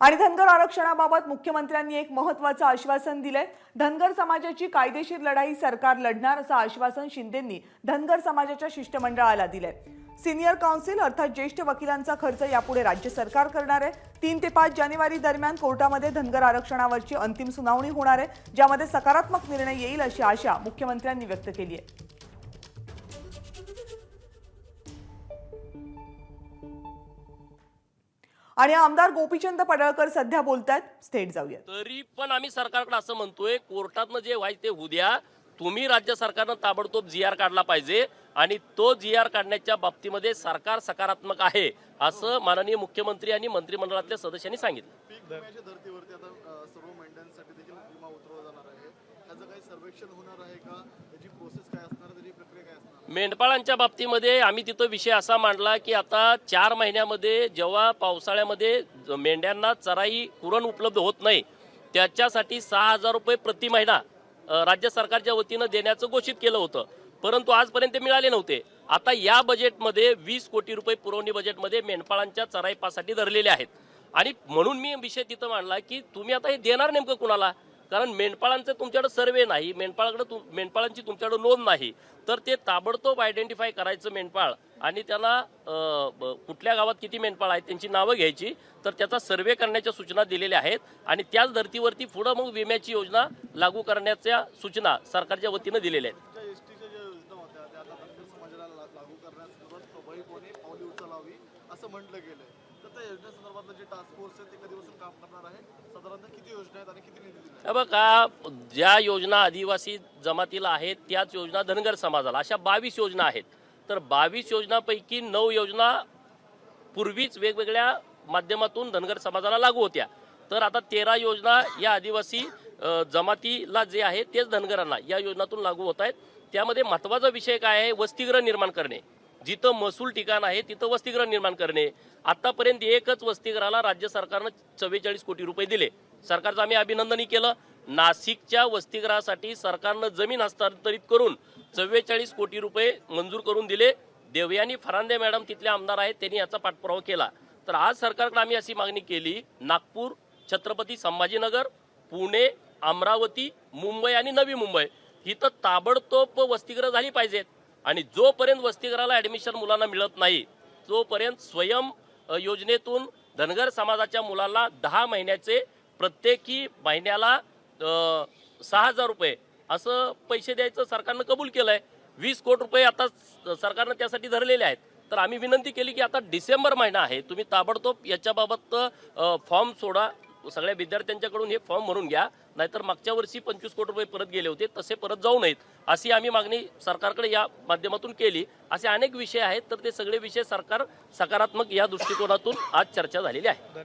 आणि धनगर आरक्षणाबाबत मुख्यमंत्र्यांनी एक महत्वाचं आश्वासन दिलंय. धनगर समाजाची कायदेशीर लढाई सरकार लढणार असं आश्वासन शिंदेंनी धनगर समाजाच्या शिष्टमंडळाला दिलंय. सिनियर काउन्सिल अर्थात ज्येष्ठ वकिलांचा खर्च यापुढे राज्य सरकार करणार आहे. तीन ते पाच जानेवारी दरम्यान कोर्टामध्ये धनगर आरक्षणावरची अंतिम सुनावणी होणार आहे ज्यामध्ये सकारात्मक निर्णय येईल अशी आशा मुख्यमंत्र्यांनी व्यक्त केली आहे. आणि आमदार गोपीचंद पडळकर सध्या बोलतायत थेट जाऊयात. तरी पण आम्ही सरकारकडे असं म्हणतोय कोर्टातनं जे व्हायचं ते उद्या तुम्ही राज्य सरकारनं ताबडतोब जी आर काढला पाहिजे आणि तो जी आर काढण्याच्या बाबतीमध्ये सरकार सकारात्मक आहे असं माननीय मुख्यमंत्री आणि मंत्रिमंडळातल्या सदस्यांनी सांगितलं. सर्वेक्षण होणार आहे का? त्याची प्रोसेस काय असणार? त्याची प्रक्रिया काय असणार? मेंढपाळांच्या बाबतीमध्ये आम्ही तिथं विषय असा मांडला की आता चार महिन्यामध्ये जेव्हा पावसाळ्यामध्ये मेंढ्यांना चराई कुरण उपलब्ध होत नाही त्याच्यासाठी सहा हजार रुपये प्रति महिना राज्य सरकारच्या वतीनं देण्याचं घोषित केलं होतं. परंतु आजपर्यंत मिळाले नव्हते. आता या बजेटमध्ये वीस कोटी रुपये पुरवणी बजेटमध्ये मेंढपाळांच्या चराईपासाठी धरलेले आहेत. आणि म्हणून मी विषय तिथं मांडला की तुम्ही आता हे देणार नेमकं कुणाला? कारण मेंढपाळांचं तुमच्याकडे सर्वे नाही मेंढपाळाकडे तुम मेंढपाळांची तुमच्याकडे नोंद नाही. तर ते ताबडतोब आयडेंटिफाय करायचं मेंढपाळ आणि त्यांना ब- कुठल्या गावात किती मेंढपाळ आहेत त्यांची नावं घ्यायची. तर त्याचा सर्वे करण्याच्या सूचना दिलेल्या आहेत आणि त्याच धर्तीवरती पुढं मग विम्याची योजना लागू करण्याच्या सूचना सरकारच्या वतीनं दिलेल्या आहेत. असं म्हटलं गेलं तर त्या योजनेसंदर्भातलं जे टास्क फोर्स आहे ते कधीपासून काम करणार आहे? साधारणतः किती योजना आहेत आणि किती निधी दिला बघा ज्या योजना आदिवासी जमातीला आहेत त्याच योजना धनगर समाजाला. अशा बावीस योजना आहेत. तर बावीस योजनापैकी नऊ योजना पूर्वीच वेगवेगळ्या माध्यमातून धनगर समाजाला लागू होत्या. तर आता तेरा योजना या आदिवासी जमातीला जे आहे तेच धनगरांना या योजनातून लागू होत आहेत. त्यामध्ये महत्त्वाचा विषय काय आहे? वसतिगृह निर्माण करणे. जिथं महसूल ठिकाण आहे तिथं वसतिगृह निर्माण करणे. आतापर्यंत एकच वसतिगृहाला राज्य सरकारनं चव्वेचाळीस कोटी रुपये दिले. सरकारचं आम्ही अभिनंदनही केलं. नाशिकच्या वसतिगृहासाठी सरकारनं जमीन हस्तांतरित करून चव्वेचाळीस कोटी रुपये मंजूर करून दिले. देवयानी फरांदे मॅडम तिथले आमदार आहेत त्यांनी याचा पाठपुरावा केला. तर आज सरकारकडे आम्ही अशी मागणी केली नागपूर छत्रपती संभाजीनगर पुणे अमरावती मुंबई आणि नवी मुंबई. इथं ताबडतोब वसतिगृह झाली पाहिजेत. आणि जोपर्यंत वसतिगृहाला ऍडमिशन मुलांना मिळत नाही तोपर्यंत स्वयं योजनेतून धनगर समाजाच्या मुलांना दहा महिन्याचे प्रत्येकी महिन्याला सहा हजार रुपये असं पैसे द्यायचं सरकारनं कबूल केलं आहे वीस कोटी रुपये आता स- सरकारनं त्यासाठी धरलेले आहेत. तर आम्ही विनंती केली की आता डिसेंबर महिना आहे. तुम्ही ताबडतोब याच्याबाबत फॉर्म सोडा. सगळ्या विद्यार्थ्यांच्याकडून हे फॉर्म भरून घ्या. नाहीतर मागच्या वर्षी पंचवीस कोटी रुपये परत गेले होते तसे परत जाऊ नयेत. अशी आम्ही मागणी सरकारकडे या माध्यमातून केली. असे अनेक विषय आहेत तर ते सगळे विषय सरकार सकारात्मक या दृष्टिकोनातून आज चर्चा झालेली आहे.